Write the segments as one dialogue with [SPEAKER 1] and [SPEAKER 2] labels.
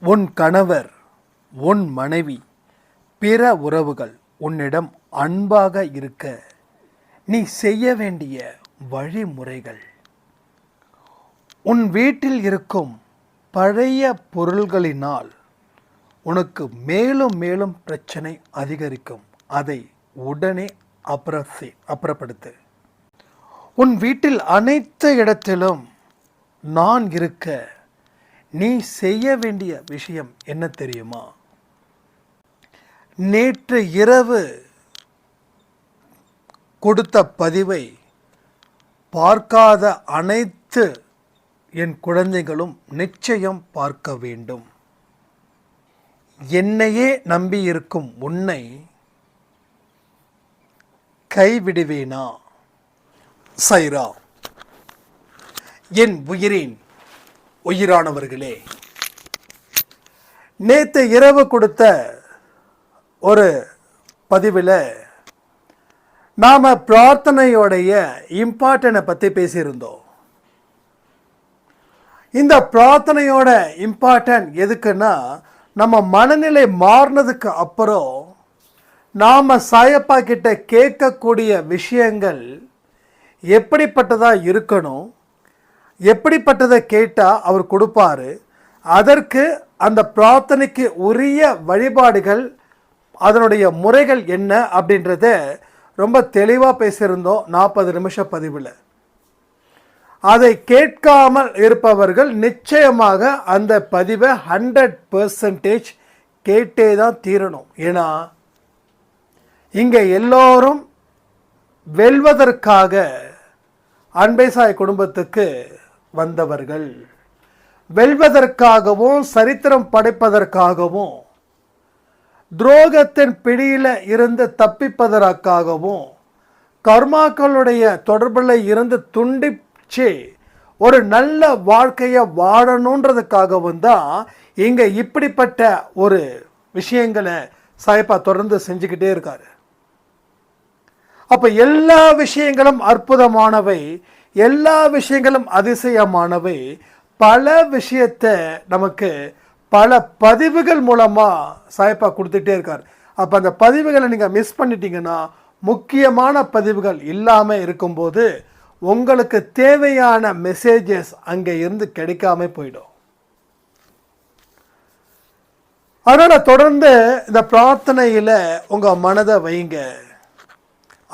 [SPEAKER 1] உன் கணவர் உன் மனைவி பிற உறவுகள் உன்னிடம் அன்பாக இருக்க நீ செய்ய வேண்டிய வழிமுறைகள். உன் வீட்டில் இருக்கும் பழைய பொருள்களினால் உனக்கு மேலும் மேலும் பிரச்சனை அதிகரிக்கும். அதை உடனே அப்புறசே அப்புறப்படுத்து. உன் வீட்டில் அனைத்து இடத்திலும் நான் இருக்க நீ செய்ய வேண்டிய விஷயம் என்ன தெரியுமா? நேற்று இரவு கொடுத்த பதிவை பார்க்காத அனைத்து என் குழந்தைகளும் நிச்சயம் பார்க்க வேண்டும். என்னையே நம்பியிருக்கும் உன்னை கைவிடுவேனா சைரா? என் உயிரின் உயிரானவர்களே. நேற்று இரவு கொடுத்த ஒரு பதிவில் நாம் பிரார்த்தனையோடைய இம்பார்ட்டனை பற்றி பேசியிருந்தோம். இந்த பிரார்த்தனையோட இம்பார்ட்டன் எதுக்குன்னா நம்ம மனநிலை மாறினதுக்கு அப்புறம் நாம் சாயப்பா கிட்ட கேட்கக்கூடிய விஷயங்கள் எப்படிப்பட்டதாக இருக்கணும் எப்படிப்பட்டதை கேட்டால் அவர் கொடுப்பாரு? அதற்கு அந்த பிரார்த்தனைக்கு உரிய வழிபாடுகள் அதனுடைய முறைகள் என்ன அப்படின்றத ரொம்ப தெளிவாக பேசியிருந்தோம் நாற்பது நிமிஷ பதிவில். அதை கேட்காமல் இருப்பவர்கள் நிச்சயமாக அந்த பதிவை ஹண்ட்ரட் பர்சன்டேஜ் கேட்டே தான் தீரணும். ஏன்னா இங்கே எல்லோரும் வெல்வதற்காக அன்பேசாய் குடும்பத்துக்கு வந்தவர்கள். வெல்வதற்காகவும் சரித்திரம் படைப்பதற்காகவும் துரோகத்தின் பிடியில் இருந்து தப்பிப்பதற்காகவும் கர்மாக்களுடைய தொடர்பில் இருந்து துண்டிச்சு ஒரு நல்ல வாழ்க்கையை வாழணுன்றதுக்காகவும் தான் இங்கே இப்படிப்பட்ட ஒரு விஷயங்களை சாய்ப்பா தொடர்ந்து செஞ்சுக்கிட்டே இருக்காரு. அப்போ எல்லா விஷயங்களும் அற்புதமானவை. எல்லா விஷயங்களும் அதிசயமானவை. பல விஷயத்தை நமக்கு பல பதிவுகள் மூலமாக சாய்ப்பா கொடுத்துட்டே இருக்கார். அப்போ அந்த பதிவுகளை நீங்கள் மிஸ் பண்ணிட்டீங்கன்னா முக்கியமான பதிவுகள் இல்லாமல் இருக்கும்போது உங்களுக்கு தேவையான மெசேஜஸ் அங்கே இருந்து கிடைக்காம போயிடும். அதனால் தொடர்ந்து இந்த பிரார்த்தனையில் உங்கள் மனதை வைங்க.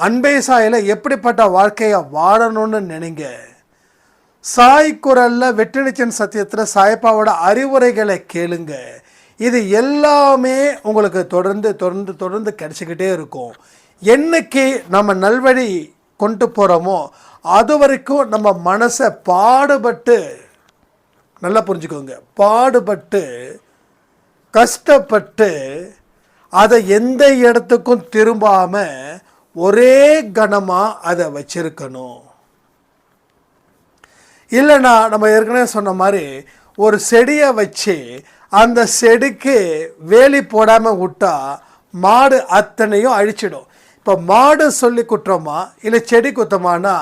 [SPEAKER 1] அன்பே சாயில் எப்படிப்பட்ட வாழ்க்கையை வாழணும்னு நினைங்க. சாய் குரலில் வெற்றினிச்சன் சத்தியத்தில் சாய்ப்பாவோட அறிவுரைகளை கேளுங்க. இது எல்லாமே உங்களுக்கு தொடர்ந்து தொடர்ந்து தொடர்ந்து கிடச்சிக்கிட்டே இருக்கும். என்னைக்கு நம்ம நல்வழி கொண்டு போகிறோமோ அது வரைக்கும் நம்ம மனசை பாடுபட்டு நல்லா புரிஞ்சுக்கோங்க பாடுபட்டு கஷ்டப்பட்டு அதை எந்த இடத்துக்கும் திரும்பாமல் ஒரே கணமாக அதை வச்சிருக்கணும். இல்லைன்னா நம்ம ஏற்கனவே சொன்ன மாதிரி ஒரு செடியை வச்சு அந்த செடிக்கு வேலி போடாமல் விட்டா மாடு அத்தனையும் அழிச்சிடும். இப்போ மாடு சொல்லி குற்றமா இல்லை செடி குத்தமானா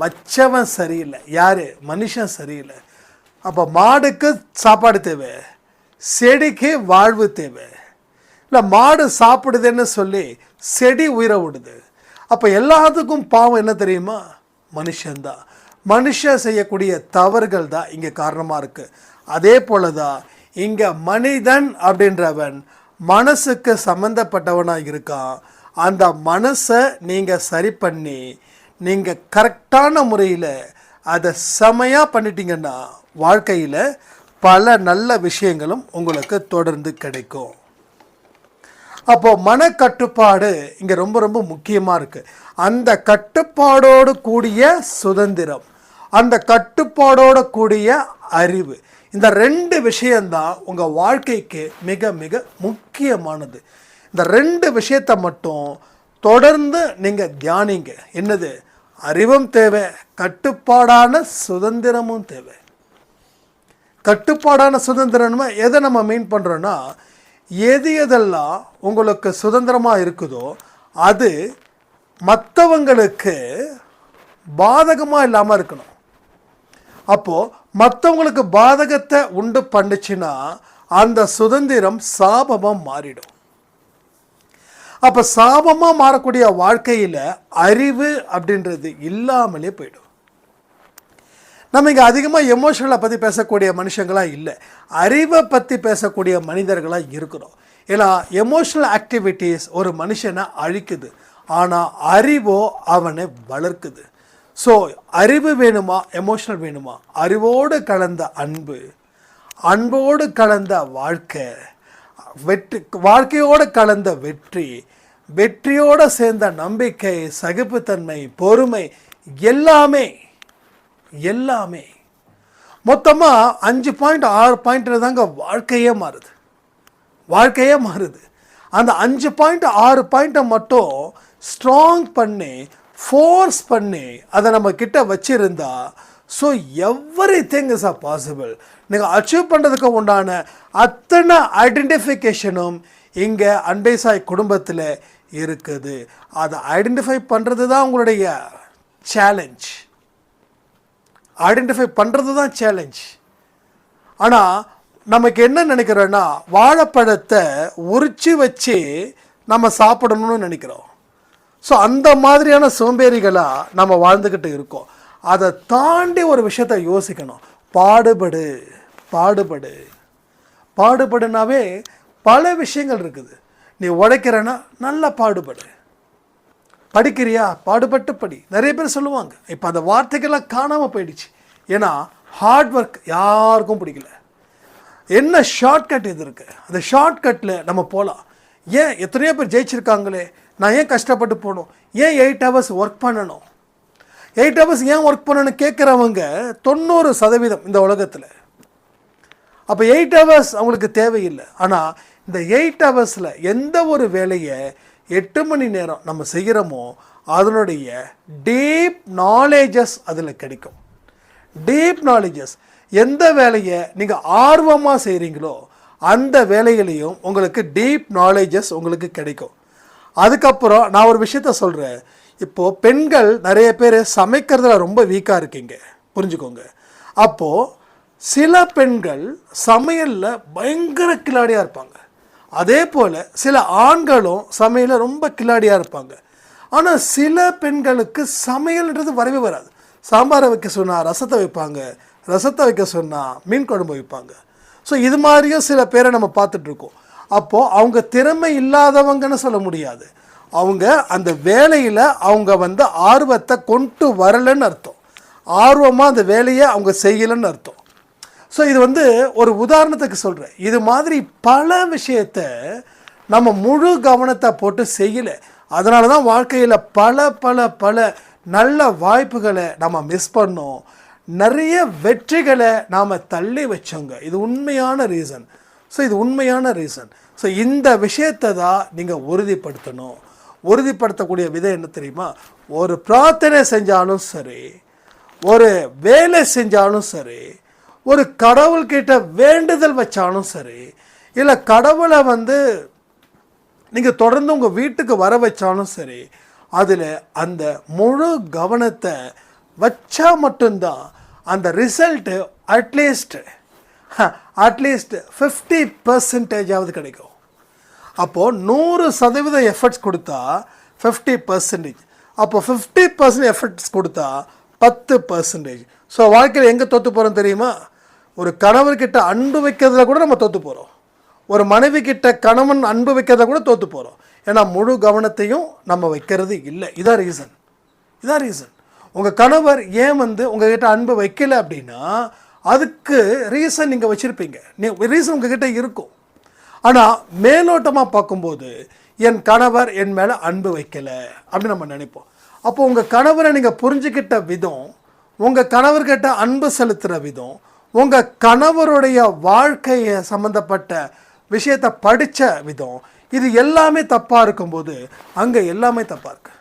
[SPEAKER 1] வச்சவன் சரியில்லை. யார்? மனுஷன் சரியில்லை. அப்போ மாடுக்கு சாப்பாடு தேவை. செடிக்கு வாழ்வு தேவை. இல்லை மாடு சாப்பிடுதுன்னு சொல்லி செடி உயிரை விடுது. அப்போ எல்லாத்துக்கும் பாவம் என்ன தெரியுமா? மனுஷன்தான் மனுஷன் செய்யக்கூடிய தவறுகள் தான் இங்கே காரணமாக இருக்குது அதே போல தான் இங்கே மனிதன் அப்படின்றவன் மனசுக்கு சம்மந்தப்பட்டவனாக இருக்கான். அந்த மனசை நீங்கள் சரி பண்ணி நீங்கள் கரெக்டான முறையில் அதை செமையாக பண்ணிட்டீங்கன்னா வாழ்க்கையில் பல நல்ல விஷயங்களும் உங்களுக்கு தொடர்ந்து கிடைக்கும். அப்போது மனக்கட்டுப்பாடு இங்கே ரொம்ப ரொம்ப முக்கியமாக இருக்குது அந்த கட்டுப்பாடோடு கூடிய சுதந்திரம் அந்த கட்டுப்பாடோடு கூடிய அறிவு இந்த ரெண்டு விஷயந்தான் உங்கள் வாழ்க்கைக்கு மிக மிக முக்கியமானது. இந்த ரெண்டு விஷயத்தை மட்டும் தொடர்ந்து நீங்கள் தியானிங்க. என்னது? அறிவும் தேவை கட்டுப்பாடான சுதந்திரமும் தேவை. கட்டுப்பாடான சுதந்திரம்னா எதை நம்ம மீன் பண்ணுறோன்னா எது எதெல்லாம் உங்களுக்கு சுதந்திரமாக இருக்குதோ அது மற்றவங்களுக்கு பாதகமாக இல்லாமல் இருக்கணும். அப்போது மற்றவங்களுக்கு பாதகத்தை உண்டு பண்ணுச்சுன்னா அந்த சுதந்திரம் சாபமாக மாறிடும். அப்போ சாபமாக மாறக்கூடிய வாழ்க்கையில் அறிவு அப்படின்றது இல்லாமலே போயிடும். நம்ம இங்கே அதிகமாக எமோஷனலை பற்றி பேசக்கூடிய மனுஷங்களாக இல்லை. அறிவை பற்றி பேசக்கூடிய மனிதர்களாக இருக்கிறோம். ஏன்னா எமோஷனல் ஆக்டிவிட்டீஸ் ஒரு மனுஷனை அழிக்குது. ஆனால் அறிவோ அவனை வளர்க்குது. ஸோ அறிவு வேணுமா? எமோஷனல் வேணுமா? அறிவோடு கலந்த அன்பு அன்போடு கலந்த வாழ்க்கை வெற்றி வாழ்க்கையோடு கலந்த வெற்றி வெற்றியோடு சேர்ந்த நம்பிக்கை சகிப்புத்தன்மை பொறுமை எல்லாமே எல்லாமே மொத்தமாக அஞ்சு பாயிண்ட் ஆறு பாயிண்ட்டில் தாங்க வாழ்க்கையே மாறுது. வாழ்க்கையே மாறுது. அந்த அஞ்சு பாயிண்ட் ஆறு பாயிண்ட்டை மட்டும் ஸ்ட்ராங் பண்ணி ஃபோர்ஸ் பண்ணி அதை நம்ம கிட்ட வச்சுருந்தா so everything is a possible நீங்கள் அச்சீவ் பண்ணுறதுக்கு உண்டான அத்தனை ஐடென்டிஃபிகேஷனும் இங்கே அன்பேசாய் குடும்பத்தில் இருக்குது. அதை ஐடென்டிஃபை பண்ணுறது தான் உங்களுடைய சேலஞ்ச் ஐடென்டிஃபை பண்ணுறது தான் சேலஞ்ச் ஆனால் நமக்கு என்ன நினைக்கிறோன்னா வாழைப்பழத்தை உரிச்சு வச்சு நம்ம சாப்பிடணும்னு நினைக்கிறோம். ஸோ அந்த மாதிரியான சோம்பேறிகளாக நம்ம வாழ்ந்துக்கிட்டு இருக்கோம். அதை தாண்டி ஒரு விஷயத்தை யோசிக்கணும். பாடுபடு பாடுபடு. பாடுபடுனாவே பல விஷயங்கள் இருக்குது. நீ உழைக்கிறன்னா நல்லா பாடுபடு. படிக்கிறியா? பாடுபட்டு படி நிறைய பேர் சொல்லுவாங்க. இப்போ அந்த வார்த்தைகள்லாம் காணாமல் போயிடுச்சு. ஏன்னா ஹார்ட் ஒர்க் யாருக்கும் பிடிக்கல. என்ன ஷார்ட்கட் இது இருக்குது அந்த ஷார்ட்கட்டில் நம்ம போகலாம் ஏன் எத்தனையோ பேர் ஜெயிச்சிருக்காங்களே? நான் ஏன் கஷ்டப்பட்டு போகணும்? ஏன் எயிட் ஹவர்ஸ் ஒர்க் பண்ணணும்? எயிட் ஹவர்ஸ் ஏன் ஒர்க் பண்ணணும்னு கேட்குறவங்க தொண்ணூறு சதவீதம் இந்த உலகத்தில். அப்போ எயிட் ஹவர்ஸ் அவங்களுக்கு தேவையில்லை. ஆனால் இந்த எயிட் ஹவர்ஸில் எந்த ஒரு வேலையை எட்டு மணி நேரம் நம்ம செய்கிறோமோ அதனுடைய டீப் நாலேஜஸ் அதில் கிடைக்கும். டீப் நாலேஜஸ் எந்த வேலையை நீங்கள் ஆர்வமாக செய்கிறீங்களோ அந்த வேலையிலையும் உங்களுக்கு டீப் நாலேஜஸ் உங்களுக்கு கிடைக்கும். அதுக்கப்புறம் நான் ஒரு விஷயத்த சொல்கிறேன் இப்போது பெண்கள் நிறைய பேர் சமைக்கிறதுல ரொம்ப வீக்காக இருக்கீங்க. புரிஞ்சுக்கோங்க. அப்போது சில பெண்கள் சமையலில் பயங்கர கிளாடியாக இருப்பாங்க. அதே போல் சில ஆண்களும் சமையலில் ரொம்ப கில்லாடியாக இருப்பாங்க. ஆனால் சில பெண்களுக்கு சமையல்ன்றது வரவே வராது. சாம்பாரை வைக்க சொன்னால் ரசத்தை வைப்பாங்க. ரசத்தை வைக்க சொன்னால் மீன் குழம்பு வைப்பாங்க. ஸோ இது மாதிரியும் சில பேரை நம்ம பார்த்துட்ருக்கோம் அப்போது அவங்க திறமை இல்லாதவங்கன்னு சொல்ல முடியாது. அவங்க அந்த வேலையில் அவங்க வந்து ஆர்வத்தை கொண்டு வரலைன்னு அர்த்தம். ஆர்வமாக அந்த வேலையை அவங்க செய்யலைன்னு அர்த்தம். ஸோ இது வந்து ஒரு உதாரணத்துக்கு சொல்கிறேன் இது மாதிரி பல விஷயத்த நம்ம முழு கவனத்தை போட்டு செய்யலை. அதனால தான் வாழ்க்கையில் பல பல பல நல்ல வாய்ப்புகளை நம்ம மிஸ் பண்ணோம். நிறைய வெற்றிகளை நாம் தள்ளி வச்சோங்க. இது உண்மையான ரீசன் ஸோ இது உண்மையான ரீசன் ஸோ இந்த விஷயத்தை தான் நீங்கள் உறுதிப்படுத்தணும். உறுதிப்படுத்தக்கூடிய விதம் என்ன தெரியுமா? ஒரு பிரார்த்தனை செஞ்சாலும் சரி ஒரு வேலை செஞ்சாலும் சரி ஒரு கடவுள்கிட்ட வேண்டுதல் வச்சாலும் சரி இல்லை கடவுளை வந்து நீங்கள் தொடர்ந்து உங்கள் வீட்டுக்கு வர வச்சாலும் சரி அதில் அந்த முழு கவனத்தை வச்சா மட்டும்தான் அந்த result at least at least fifty பர்சன்டேஜாவது கிடைக்கும். அப்போது நூறு சதவீதம் எஃபர்ட்ஸ் கொடுத்தா ஃபிஃப்டி பர்சன்டேஜ் அப்போ ஃபிஃப்டி பர்சன்ட் எஃபர்ட்ஸ் கொடுத்தா பத்து பர்சன்டேஜ் ஸோ வாழ்க்கையில் எங்கே தோற்று போகிறோம் தெரியுமா? ஒரு கணவர்கிட்ட அன்பு வைக்கிறதுல கூட நம்ம தோற்று போகிறோம் ஒரு மனைவி கிட்ட கணவன் அன்பு வைக்கிறத கூட தோற்று போகிறோம் ஏன்னா முழு கவனத்தையும் நம்ம வைக்கிறது இல்லை. இதான் ரீசன் இதான் ரீசன் உங்கள் கணவர் ஏன் வந்து உங்ககிட்ட அன்பு வைக்கல அப்படின்னா அதுக்கு ரீசன் நீங்கள் வச்சுருப்பீங்க. நீ ரீசன் உங்ககிட்ட இருக்கும். ஆனால் மேலோட்டமாக பார்க்கும்போது என் கணவர் என் மேலே அன்பு வைக்கலை அப்படின்னு நம்ம நினைப்போம். அப்போது உங்கள் கணவரை நீங்கள் புரிஞ்சுக்கிட்ட விதம் உங்கள் கணவர்கிட்ட அன்பு செலுத்துகிற விதம் உங்கள் கணவருடைய வாழ்க்கையை சம்மந்தப்பட்ட விஷயத்தை படித்த விதம் இது எல்லாமே தப்பாக இருக்கும்போது அங்கே எல்லாமே தப்பாக இருக்கு.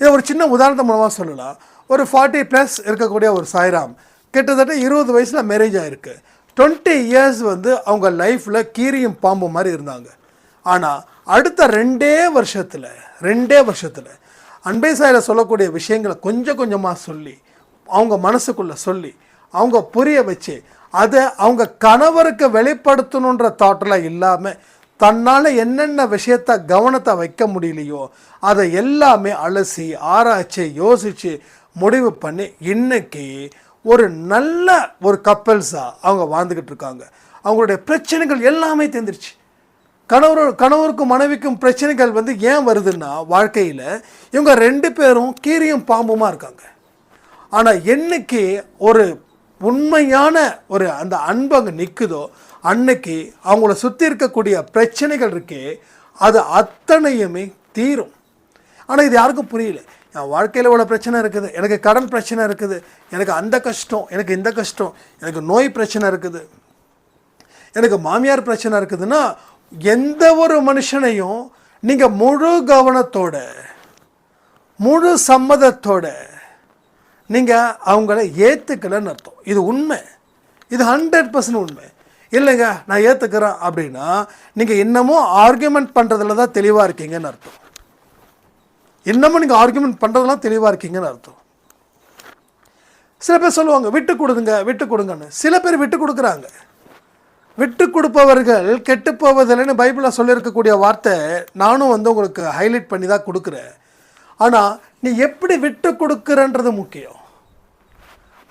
[SPEAKER 1] இதை ஒரு சின்ன உதாரணத்தை மூலமாக சொல்லலாம். ஒரு ஃபார்ட்டி ப்ளஸ் இருக்கக்கூடிய ஒரு சாய்ராம் கிட்டத்தட்ட இருபது வயசில் மேரேஜ் ஆகிருக்கு டுவெண்ட்டி இயர்ஸ் வந்து அவங்க லைஃப்பில் கீரியும் பாம்பு மாதிரி இருந்தாங்க. ஆனால் அடுத்த ரெண்டே வருஷத்தில் ரெண்டே வருஷத்தில் அன்பை சாயில் சொல்லக்கூடிய விஷயங்களை கொஞ்சம் கொஞ்சமாக சொல்லி அவங்க மனசுக்குள்ளே சொல்லி அவங்க புரிய வச்சு அதை அவங்க கணவருக்கு வெளிப்படுத்தணுன்ற தாட்டெலாம் இல்லாமல் தன்னால் என்னென்ன விஷயத்த கவனத்தை வைக்க முடியலையோ அதை எல்லாமே அலசி ஆராய்ச்சி யோசித்து முடிவு பண்ணி இன்னைக்கு ஒரு நல்ல ஒரு கப்பல்ஸாக அவங்க வாழ்ந்துக்கிட்டு இருக்காங்க. அவங்களுடைய பிரச்சனைகள் எல்லாமே தெரிஞ்சிருச்சு கணவர் கணவருக்கும் மனைவிக்கும் பிரச்சனைகள் வந்து ஏன் வருதுன்னா வாழ்க்கையில் இவங்க ரெண்டு பேரும் கீரியும் பாம்புமா இருக்காங்க. ஆனால் என்னைக்கு ஒரு உண்மையான ஒரு அந்த அன்பு அங்கே நிற்குதோ அன்னைக்கு அவங்கள சுற்றி இருக்கக்கூடிய பிரச்சனைகள் இருக்கே அது அத்தனையுமே தீரும். ஆனால் இது யாருக்கும் புரியல. என் வாழ்க்கையில் இவ்வளோ பிரச்சனை இருக்குது எனக்கு கடன் பிரச்சனை இருக்குது எனக்கு அந்த கஷ்டம் எனக்கு இந்த கஷ்டம் எனக்கு நோய் பிரச்சனை இருக்குது. எனக்கு மாமியார் பிரச்சனை இருக்குதுன்னா எந்த ஒரு மனுஷனையும் நீங்கள் முழு கவனத்தோட முழு சம்மதத்தோட நீங்கள் அவங்கள ஏற்றுக்கலன்னு அர்த்தம். இது உண்மை. இது ஹண்ட்ரட் பர்சன்ட் உண்மை. இல்லைங்க நான் ஏற்றுக்கிறேன் அப்படின்னா நீங்கள் இன்னமும் ஆர்கியூமெண்ட் பண்ணுறதுல தான் தெளிவாக இருக்கீங்கன்னு அர்த்தம். இன்னமும் நீங்கள் ஆர்கியூமெண்ட் பண்ணுறதுலாம் தெளிவாக இருக்கீங்கன்னு அர்த்தம். சில பேர் சொல்லுவாங்க விட்டு கொடுங்க விட்டு கொடுங்கன்னு. சில பேர் விட்டு கொடுக்குறாங்க. விட்டு கொடுப்பவர்கள் கெட்டு போவதில்லைன்னு பைபிளில் சொல்லியிருக்கக்கூடிய வார்த்தை நானும் வந்து உங்களுக்கு ஹைலைட் பண்ணி தான் கொடுக்குறேன். ஆனால் நீ எப்படி விட்டு கொடுக்குறன்றது முக்கியம்.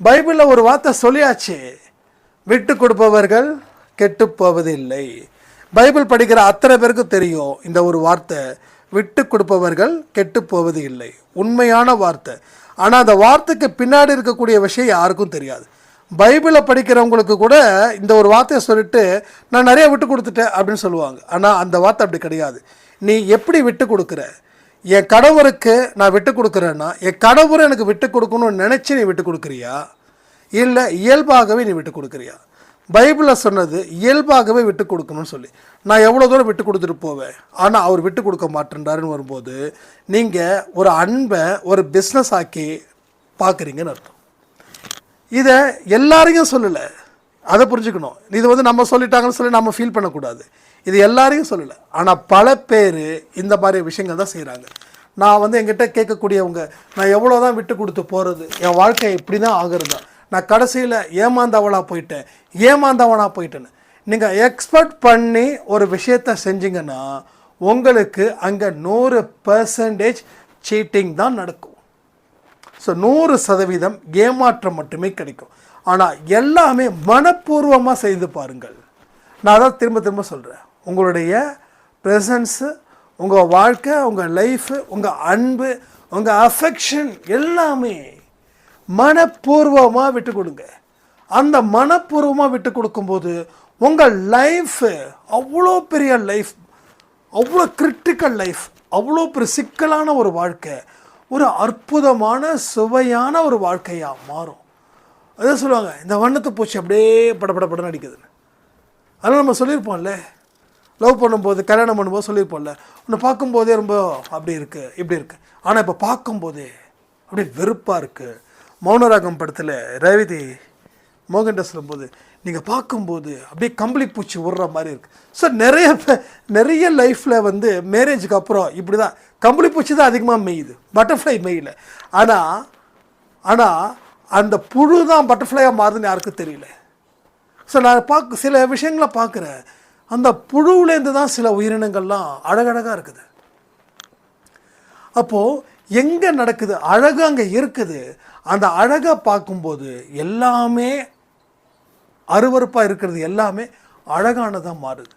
[SPEAKER 1] பைபிளில் ஒரு வார்த்தை சொல்லியாச்சு. விட்டு கொடுப்பவர்கள் கெட்டு போவதில்லை. பைபிள் படிக்கிற அத்தனை பேருக்கு தெரியும் இந்த ஒரு வார்த்தை. விட்டு கொடுப்பவர்கள் கெட்டு போவது இல்லை உண்மையான வார்த்தை. ஆனால் அந்த வார்த்தைக்கு பின்னாடி இருக்கக்கூடிய விஷயம் யாருக்கும் தெரியாது. பைபிளை படிக்கிறவங்களுக்கு கூட இந்த ஒரு வார்த்தையை சொல்லிட்டு நான் நிறைய விட்டு கொடுத்துட்டேன் அப்படின்னு சொல்லுவாங்க. ஆனால் அந்த வார்த்தை அப்படி கிடையாது. நீ எப்படி விட்டு கொடுக்குற? என் கடவுளுக்கு நான் விட்டு கொடுக்குறேன்னா என் கடவுளை எனக்கு விட்டு கொடுக்கணும்னு நினச்சி நீ விட்டு கொடுக்குறியா? இல்லை இயல்பாகவே நீ விட்டு கொடுக்குறியா? பைபிளில் சொன்னது இயல்பாகவே விட்டு கொடுக்கணும்னு சொல்லி. நான் எவ்வளோ தூரம் விட்டு கொடுத்துட்டு போவேன்? ஆனால் அவர் விட்டு கொடுக்க மாட்டேன்றாருன்னு வரும்போது நீங்கள் ஒரு அன்பை ஒரு பிஸ்னஸ் ஆக்கி பார்க்குறீங்கன்னு அர்த்தம். இதை எல்லாரையும் சொல்லலை. அதை புரிஞ்சுக்கணும். இது வந்து நம்ம சொல்லிட்டாங்கன்னு சொல்லி நம்ம ஃபீல் பண்ணக்கூடாது. இது எல்லாரையும் சொல்லலை. ஆனால் பல பேர் இந்த மாதிரி விஷயங்கள் தான் செய்கிறாங்க நான் வந்து என்கிட்ட கேட்கக்கூடியவங்க நான் எவ்வளோ தான் விட்டு கொடுத்து போகிறது என் வாழ்க்கை இப்படி தான் ஆகுறதா? நான் கடைசியில் ஏமாந்தவளாக போயிட்டேன் ஏமாந்தவனாக போயிட்டேன்னு. நீங்கள் எக்ஸ்பெக்ட் பண்ணி ஒரு விஷயத்த செஞ்சீங்கன்னா உங்களுக்கு அங்கே நூறு பர்சன்டேஜ் சீட்டிங் தான் நடக்கும். ஸோ நூறு சதவீதம் ஏமாற்றம் மட்டுமே கிடைக்கும். ஆனால் எல்லாமே மனப்பூர்வமாக செய்து பாருங்கள். நான் அதான் திரும்ப திரும்ப சொல்கிறேன் உங்களுடைய ப்ரெசன்ஸு உங்கள் வாழ்க்கை உங்கள் லைஃபு உங்கள் அன்பு உங்கள் அஃபெக்ஷன் எல்லாமே மனப்பூர்வமாக விட்டு கொடுங்க அந்த மனப்பூர்வமாக விட்டு கொடுக்கும்போது உங்கள் லைஃபு அவ்வளோ பெரிய லைஃப் அவ்வளோ கிரிட்டிக்கல் லைஃப் அவ்வளோ பெரிய சிக்கலான ஒரு வாழ்க்கை ஒரு அற்புதமான சுவையான ஒரு வாழ்க்கையாக மாறும். அதான் சொல்லுவாங்க இந்த வண்ணத்து பூச்சி அப்படியே படபட படம் அடிக்குதுன்னு. அதெல்லாம் நம்ம சொல்லியிருப்போம்ல. லவ் பண்ணும்போது கல்யாணம் பண்ணும்போது சொல்லியிருப்போம்ல. உன்னை பார்க்கும்போதே ரொம்ப அப்படி இருக்குது இப்படி இருக்குது ஆனால் இப்போ பார்க்கும்போதே அப்படியே வெறுப்பாக இருக்குது மௌனராகம் படத்தில் ரேவதி மோகன்ட சொல்லும்போது நீங்கள் பார்க்கும்போது அப்படியே கம்பளி பூச்சி விடுற மாதிரி இருக்குது ஸோ நிறைய பே- நிறைய லைஃப்பில் வந்து மேரேஜுக்கு அப்புறம் இப்படி தான் கம்பளி பூச்சி தான் அதிகமாக மெய்யுது பட்டர்ஃப்ளை மெய்யில் ஆனால் ஆனால் அந்த புழு தான் பட்டர்ஃப்ளையாக மாறுதுன்னு யாருக்கும் தெரியல. ஸோ நான் பார்க்க சில விஷயங்களை பார்க்குறேன். அந்த புழுவுலேருந்து தான் சில உயிரினங்கள்லாம் அழகழகாக இருக்குது. அப்போது எங்கே நடக்குது? அழகு அங்கே இருக்குது. அந்த அழகை பார்க்கும்போது எல்லாமே அருவருப்பாக இருக்கிறது எல்லாமே அழகானதாக மாறுது.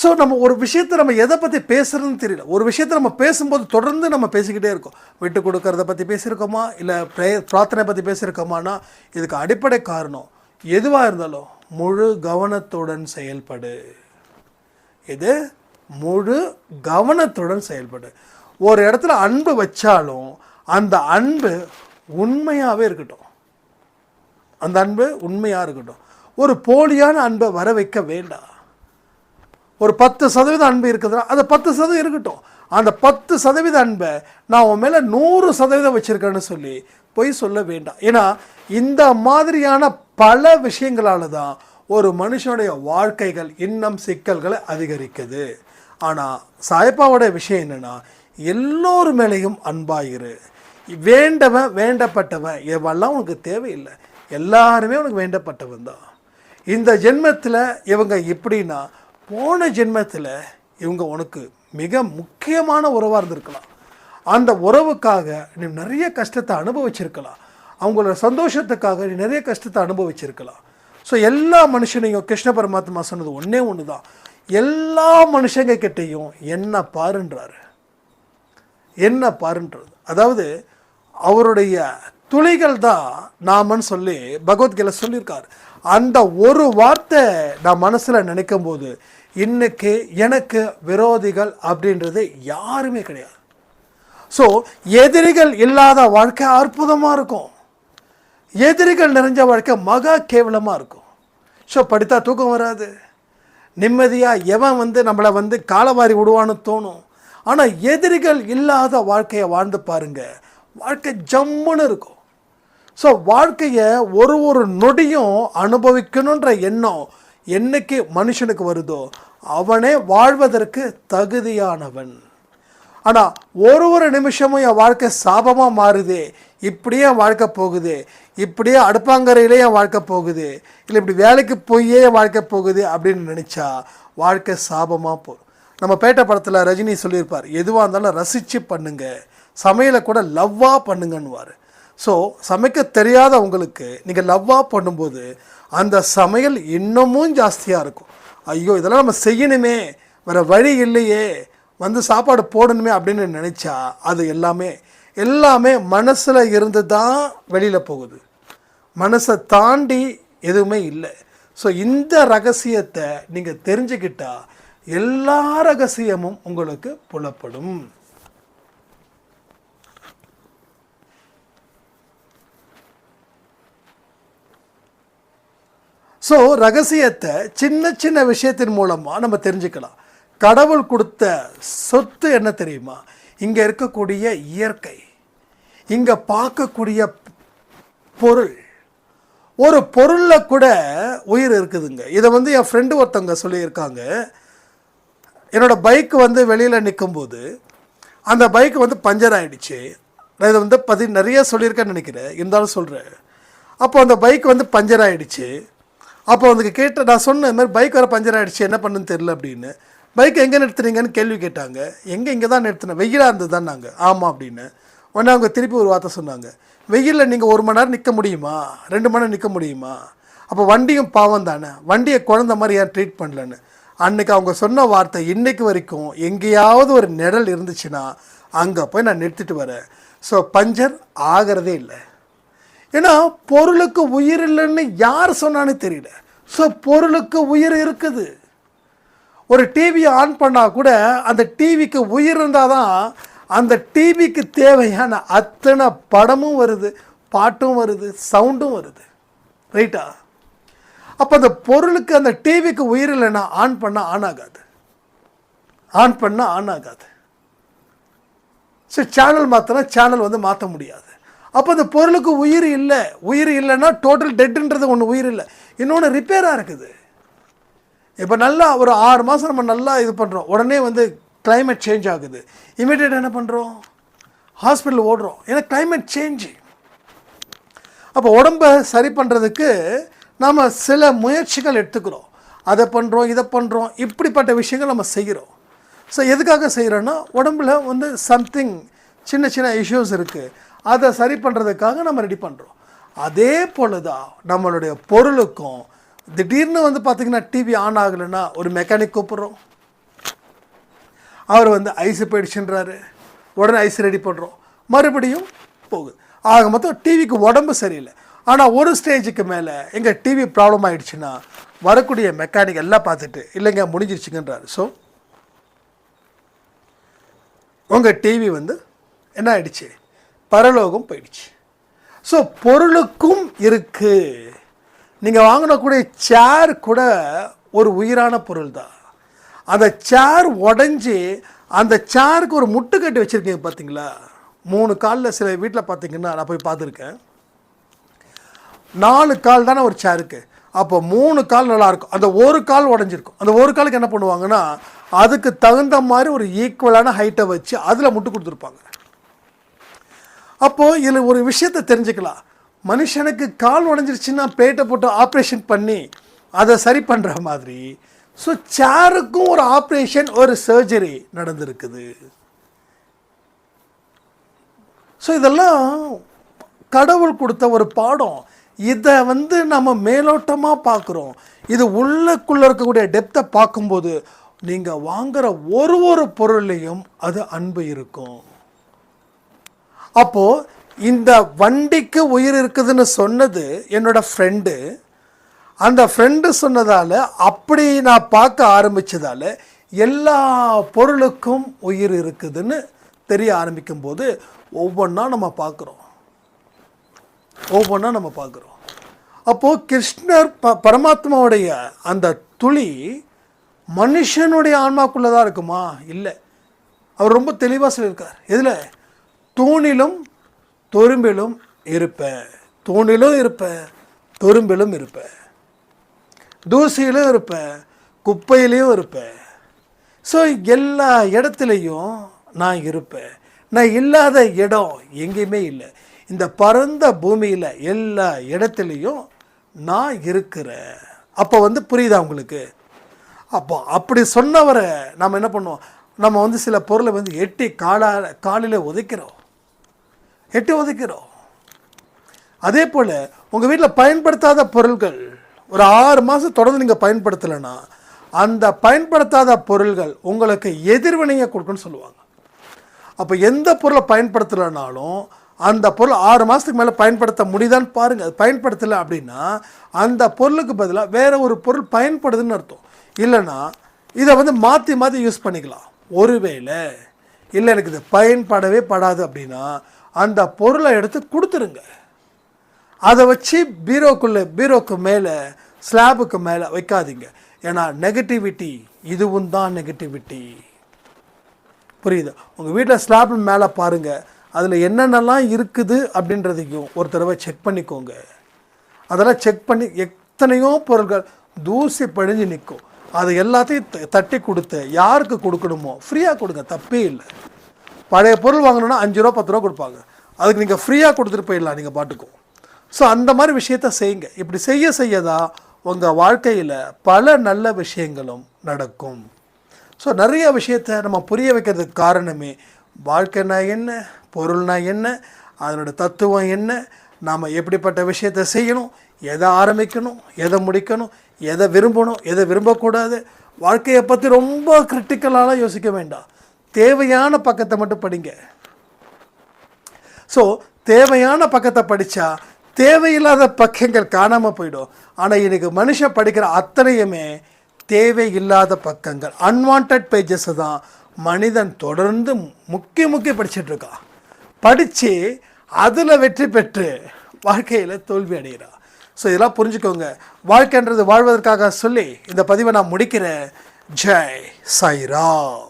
[SPEAKER 1] ஸோ நம்ம ஒரு விஷயத்தை நம்ம எதை பற்றி பேசுகிறதுன்னு தெரியல. ஒரு விஷயத்தை நம்ம பேசும்போது தொடர்ந்து நம்ம பேசிக்கிட்டே இருக்கோம். விட்டு கொடுக்கறத பற்றி பேசியிருக்கோமா? இல்லை ப்ரே பிரார்த்தனை பற்றி பேசியிருக்கோமானா இதுக்கு அடிப்படை காரணம் எதுவாக இருந்தாலும் முழு கவனத்துடன் செயல்படு. இது முழு கவனத்துடன் செயல்படு. ஒரு இடத்துல அன்பு வச்சாலும் அந்த அன்பு உண்மையாகவே இருக்கட்டும். அந்த அன்பு உண்மையாக இருக்கட்டும். ஒரு போலியான அன்பை வர வைக்க வேண்டாம். ஒரு பத்து சதவீதம் அன்பு இருக்குதுன்னா அந்த பத்து சதவீதம் இருக்கட்டும். அந்த பத்து சதவீத அன்பை நான் உன் மேலே நூறு சதவீதம் வச்சுருக்கேன்னு சொல்லி பொய் சொல்ல வேண்டாம். ஏன்னா இந்த மாதிரியான பல விஷயங்களால தான் ஒரு மனுஷனுடைய வாழ்க்கைகள் இன்னும் சிக்கல்களை அதிகரிக்குது. ஆனால் சாயப்பாவோட விஷயம் என்னென்னா எல்லோர் மேலேயும் அன்பாயிரு வேண்டவன் வேண்டப்பட்டவன் இவெல்லாம் உனக்கு தேவையில்லை. எல்லாருமே உனக்கு வேண்டப்பட்டவன் தான். இந்த ஜென்மத்தில் இவங்க எப்படின்னா போன ஜென்மத்தில் இவங்க உனக்கு மிக முக்கியமான உறவாக இருந்திருக்கலாம். அந்த உறவுக்காக நீ நிறைய கஷ்டத்தை அனுபவிச்சிருக்கலாம். அவங்களோட சந்தோஷத்துக்காக நீ நிறைய கஷ்டத்தை அனுபவிச்சிருக்கலாம். ஸோ எல்லா மனுஷனையும் கிருஷ்ண பரமாத்மா சொன்னது ஒன்றே ஒன்று தான் எல்லா மனுஷங்க கிட்டேயும் என்ன பாருன்றாரு? என்ன பாருன்றது? அதாவது அவருடைய துளிகள் தான் நாமன்னு சொல்லி பகவத்கீதை சொல்லியிருக்கார். அந்த ஒரு வார்த்தை நான் மனசில் நினைக்கும் போது இன்னைக்கு எனக்கு விரோதிகள் அப்படின்றது யாருமே கிடையாது. ஸோ எதிரிகள் இல்லாத வாழ்க்கை அற்புதமாக இருக்கும். எதிரிகள் நிறைஞ்ச வாழ்க்கை மகா கேவலமாக இருக்கும். ஸோ படித்தா தூக்கம் வராது. நிம்மதியாக எவன் வந்து நம்மளை வந்து காலவாரி விடுவான்னு தோணும். ஆனால் எதிரிகள் இல்லாத வாழ்க்கையை வாழ்ந்து பாருங்கள் வாழ்க்கை ஜம்முன்னு இருக்கும். ஸோ வாழ்க்கையை ஒரு ஒரு நொடியும் அனுபவிக்கணுன்ற எண்ணம் என்னைக்கு மனுஷனுக்கு வருதோ அவனே வாழ்வதற்கு தகுதியானவன். ஆனால் ஒரு ஒரு நிமிஷமும் என் வாழ்க்கை சாபமாக மாறுதே. இப்படியே என் வாழ்க்கை போகுது. இப்படியே அடுப்பாங்கரையிலே என் வாழ்க்கை போகுது. இல்லை இப்படி வேலைக்கு போயே என் வாழ்க்கை போகுது அப்படின்னு நினச்சா வாழ்க்கை சாபமாக போகும். நம்ம பேட்ட படத்தில் ரஜினி சொல்லியிருப்பார் எதுவாக இருந்தாலும் ரசித்து பண்ணுங்க. சமையலை கூட லவ்வாக பண்ணுங்கன்னுவார். ஸோ சமைக்க தெரியாத உங்களுக்கு நீங்கள் லவ்வாக பண்ணும்போது அந்த சமையல் இன்னமும் ஜாஸ்தியாக இருக்கும். ஐயோ இதெல்லாம் நம்ம செய்யணுமே. வேறு வழி இல்லையே. வந்து சாப்பாடு போடணுமே அப்படின்னு நினச்சா அது எல்லாமே எல்லாமே மனசில் இருந்து தான் வெளியில் போகுது. மனசை தாண்டி எதுவுமே இல்லை. ஸோ இந்த ரகசியத்தை நீங்கள் தெரிஞ்சுக்கிட்டால் எல்லா ரகசியமும் உங்களுக்கு புலப்படும். ஸோ ரகசியத்தை சின்ன சின்ன விஷயத்தின் மூலமாக நம்ம தெரிஞ்சுக்கலாம். கடவுள் கொடுத்த சொத்து என்ன தெரியுமா? இங்கே இருக்கக்கூடிய இயற்கை. இங்கே பார்க்கக்கூடிய பொருள். ஒரு பொருளில் கூட உயிர் இருக்குதுங்க. இதை வந்து என் ஃப்ரெண்டு ஒருத்தவங்க சொல்லியிருக்காங்க. என்னோடய பைக் வந்து வெளியில் நிற்கும்போது அந்த பைக் வந்து பஞ்சர் ஆகிடுச்சு நான் இதை வந்து பதி நிறைய சொல்லியிருக்கேன்னு நினைக்கிறேன். இருந்தாலும் சொல்கிறேன் அப்போ அந்த பைக் வந்து பஞ்சர் ஆகிடுச்சு அப்போ அதுக்கு கேட்ட நான் சொன்ன மாதிரி பைக் வர பஞ்சர் ஆகிடுச்சு என்ன பண்ணுன்னு தெரில அப்படின்னு. பைக் எங்கே நிறுத்துறீங்கன்னு கேள்வி கேட்டாங்க. எங்கே இங்கே தான் நிறுத்தினேன் வெயிலாக இருந்தது தான் நாங்கள் ஆமாம் அப்படின்னு. உடனே அவங்க திருப்பி ஒரு வார்த்தை சொன்னாங்க. வெயிலில் நீங்கள் ஒரு மணி நேரம் நிற்க முடியுமா? ரெண்டு மணி நேரம் நிற்க முடியுமா? அப்போ வண்டியும் பாவம் தானே? வண்டியை குழந்த மாதிரி ஏன் ட்ரீட் பண்ணலன்னு? அன்னைக்கு அவங்க சொன்ன வார்த்தை இன்றைக்கு வரைக்கும் எங்கேயாவது ஒரு நிழல் இருந்துச்சுன்னா அங்கே போய் நான் நிறுத்திட்டு வரேன். ஸோ பஞ்சர் ஆகிறதே இல்லை. ஏன்னா பொருளுக்கு உயிர் இல்லைன்னு யார் சொன்னான்னு தெரியல. ஸோ பொருளுக்கு உயிர் இருக்குது. ஒரு டிவியை ஆன் பண்ணால் கூட அந்த டிவிக்கு உயிர் இருந்தால் தான் அந்த டிவிக்கு தேவையான அத்தனை படமும் வருது பாட்டும் வருது சவுண்டும் வருது. ரைட்டா அப்போ அந்த பொருளுக்கு அந்த டிவிக்கு உயிர் இல்லைன்னா ஆன் பண்ணால் ஆன் ஆகாது. ஆன் பண்ணால் ஆன் ஆகாது. ஸோ சேனல் மாற்றினா சேனல் வந்து மாற்ற முடியாது. அப்போ அந்த பொருளுக்கு உயிர் இல்லை. உயிர் இல்லைன்னா டோட்டல் டெட்டுன்றது ஒன்று உயிர் இல்லை. இன்னொன்று ரிப்பேராக இருக்குது. இப்போ நல்லா ஒரு ஆறு மாதம் நம்ம நல்லா இது பண்ணுறோம் உடனே வந்து கிளைமேட் சேஞ்ச் ஆகுது. இமீடியட் என்ன பண்ணுறோம் ஹாஸ்பிட்டல் ஓடுறோம். ஏன்னா கிளைமேட் சேஞ்சு அப்போ உடம்பை சரி பண்ணுறதுக்கு நாம் சில முயற்சிகள் எடுத்துக்கிறோம். அதை பண்ணுறோம் இதை பண்ணுறோம் இப்படிப்பட்ட விஷயங்கள் நம்ம செய்கிறோம். ஸோ எதுக்காக செய்கிறோன்னா உடம்புல வந்து சம்திங் சின்ன சின்ன இஷ்யூஸ் இருக்குது அதை சரி பண்ணுறதுக்காக நம்ம ரெடி பண்ணுறோம் அதே போல தான் நம்மளுடைய பொருளுக்கும் திடீர்னு வந்து பார்த்திங்கன்னா டிவி ஆன் ஆகலைன்னா ஒரு மெக்கானிக் கூப்பிட்றோம். அவர் வந்து ஐஸ் போயிடுச்சுன்றாரு. உடனே ஐஸ் ரெடி பண்ணுறோம் மறுபடியும் போகுது. ஆக மொத்தம் டிவிக்கு உடம்பு சரியில்லை. ஆனால் ஒரு ஸ்டேஜுக்கு மேலே எங்கள் டிவி ப்ராப்ளம் ஆகிடுச்சுன்னா வரக்கூடிய மெக்கானிக் எல்லாம் பார்த்துட்டு இல்லைங்க முடிஞ்சிருச்சுங்கன்றாரு. ஸோ உங்கள் டிவி வந்து என்ன ஆயிடுச்சு? பரலோகம் போயிடுச்சு. ஸோ பொருளுக்கும் இருக்குது நீங்கள் வாங்கினக்கூடிய சேர் கூட ஒரு உயிரான பொருள் தான் அந்த சேர் உடஞ்சி அந்த சேருக்கு ஒரு முட்டு கட்டி வச்சுருக்கீங்க பார்த்தீங்களா மூணு காலில் சில வீட்டில் பார்த்தீங்கன்னா நான் போய் பார்த்துருக்கேன் நாலு கால் தானே ஒரு சேருக்கு அப்போ மூணு கால் நல்லாயிருக்கும் அந்த ஒரு கால் உடஞ்சிருக்கும். அந்த ஒரு காலுக்கு என்ன பண்ணுவாங்கன்னா அதுக்கு தகுந்த மாதிரி ஒரு ஈக்குவலான ஹைட்டை வச்சு அதில் முட்டு கொடுத்துருப்பாங்க. அப்போது இதில் ஒரு விஷயத்தை தெரிஞ்சுக்கலாம். மனுஷனுக்கு கால் உடஞ்சிருச்சுன்னா பேட்டை போட்டு ஆப்ரேஷன் பண்ணி அதை சரி பண்ணுற மாதிரி. ஸோ சேருக்கும் ஒரு ஆப்ரேஷன் ஒரு சர்ஜரி நடந்திருக்குது. ஸோ இதெல்லாம் கடவுள் கொடுத்த ஒரு பாடம். இதை வந்து நம்ம மேலோட்டமாக பார்க்குறோம். இது உள்ளக்குள்ளே இருக்கக்கூடிய டெப்த்தை பார்க்கும்போது நீங்கள் வாங்குகிற ஒரு ஒரு பொருளையும் அது அன்பு இருக்கும். அப்போது இந்த வண்டிக்கு உயிர் இருக்குதுன்னு சொன்னது என்னோட ஃப்ரெண்டு அந்த ஃப்ரெண்டு சொன்னதால் அப்படி நான் பார்க்க ஆரம்பித்ததால் எல்லா பொருளுக்கும் உயிர் இருக்குதுன்னு தெரிய ஆரம்பிக்கும் போது ஒவ்வொன்றா நம்ம பார்க்குறோம். ஒவ்வொன்றா நம்ம பார்க்குறோம். அப்போது கிருஷ்ணர் ப பரமாத்மாவுடைய அந்த துளி மனுஷனுடைய ஆன்மாக்குள்ளே தான் இருக்குமா? இல்லை. அவர் ரொம்ப தெளிவாக சொல்லியிருக்கார். இதில் தூணிலும் தொரும்பிலும் இருப்பேன். தூணிலும் இருப்பேன். தொரும்பிலும் இருப்பேன். தூசியிலும் இருப்பேன். குப்பையிலையும் இருப்பேன். ஸோ எல்லா இடத்துலையும் நான் இருப்பேன். நான் இல்லாத இடம் எங்கேயுமே இல்லை. இந்த பரந்த பூமியில் எல்லா இடத்துலையும் நான் இருக்கிறேன். அப்போ வந்து புரியுதா உங்களுக்கு? அப்போ அப்படி சொன்னவரை நம்ம என்ன பண்ணுவோம்? நம்ம வந்து சில பொருளை வந்து எட்டி காலால் காலில் உதைக்கிறோம். எட்டி ஒதுக்கிறோம். அதே போல் உங்கள் வீட்டில் பயன்படுத்தாத பொருள்கள் ஒரு ஆறு மாதம் தொடர்ந்து நீங்கள் பயன்படுத்தலைன்னா அந்த பயன்படுத்தாத பொருள்கள் உங்களுக்கு எதிர்வினையை கொடுக்குன்னு சொல்லுவாங்க. அப்போ எந்த பொருளை பயன்படுத்தலைனாலும் அந்த பொருள் ஆறு மாதத்துக்கு மேலே பயன்படுத்த முடியுதான்னு பாருங்கள் அது பயன்படுத்தலை அப்படின்னா அந்த பொருளுக்கு பதிலாக வேறு ஒரு பொருள் பயன்படுதுன்னு அர்த்தம். இல்லைன்னா இதை வந்து மாற்றி மாற்றி யூஸ் பண்ணிக்கலாம். ஒருவேளை இல்லை எனக்கு இது பயன்படவே படாது அப்படின்னா அந்த பொருளை எடுத்து கொடுத்துருங்க. அதை வச்சு பீரோக்குள்ளே பீரோக்கு மேலே ஸ்லாபுக்கு மேலே வைக்காதீங்க. ஏன்னா நெகட்டிவிட்டி இதுவும் தான் நெகட்டிவிட்டி புரியுது? உங்கள் வீட்டில் ஸ்லாப் மேலே பாருங்கள் அதில் என்னென்னலாம் இருக்குது அப்படின்றதையும் ஒரு தடவை செக் பண்ணிக்கோங்க. அதெல்லாம் செக் பண்ணி எத்தனையோ பொருட்கள் தூசி பழிஞ்சு நிற்கும். அது எல்லாத்தையும் த- தட்டி கொடுத்து யாருக்கு கொடுக்கணுமோ ஃப்ரீயாக கொடுங்க. தப்பே இல்லை. பழைய பொருள் வாங்கணுன்னா அஞ்சு ரூபா பத்து ரூபா கொடுப்பாங்க. அதுக்கு நீங்கள் ஃப்ரீயாக கொடுத்துட்டு போயிடலாம் நீங்கள் பாட்டுக்கும். ஸோ அந்த மாதிரி விஷயத்த செய்யுங்க. இப்படி செய்ய செய்ய தான் உங்கள் வாழ்க்கையில் பல நல்ல விஷயங்களும் நடக்கும். ஸோ நிறைய விஷயத்த நம்ம புரிய வைக்கிறதுக்கு காரணமே வாழ்க்கைனா என்ன பொருள்னா என்ன அதனோட தத்துவம் என்ன நாம் எப்படிப்பட்ட விஷயத்த செய்யணும் எதை ஆரம்பிக்கணும் எதை முடிக்கணும் எதை விரும்பணும் எதை விரும்பக்கூடாது வாழ்க்கையை பற்றி ரொம்ப கிரிட்டிக்கலாலாம் யோசிக்க வேண்டாம். தேவையான பக்கத்தை மட்டும் படிங்க. ஸோ தேவையான பக்கத்தை படித்தா தேவையில்லாத பக்கங்கள் காணாமல் போயிடும். ஆனால் எனக்கு மனுஷன் படிக்கிற அத்தனையுமே தேவையில்லாத பக்கங்கள். அன்வான்ட் பேஜஸ் தான் மனிதன் தொடர்ந்து முக்கிய முக்கிய படிச்சிட்ருக்கான் படித்து அதில் வெற்றி பெற்று வாழ்க்கையில் தோல்வி அடைகிறான் ஸோ இதெல்லாம் புரிஞ்சுக்கோங்க. வாழ்க்கைன்றது வாழ்வதற்காக சொல்லி இந்த பதிவை நான் முடிக்கிறேன். ஜெய் சாய்ராம்.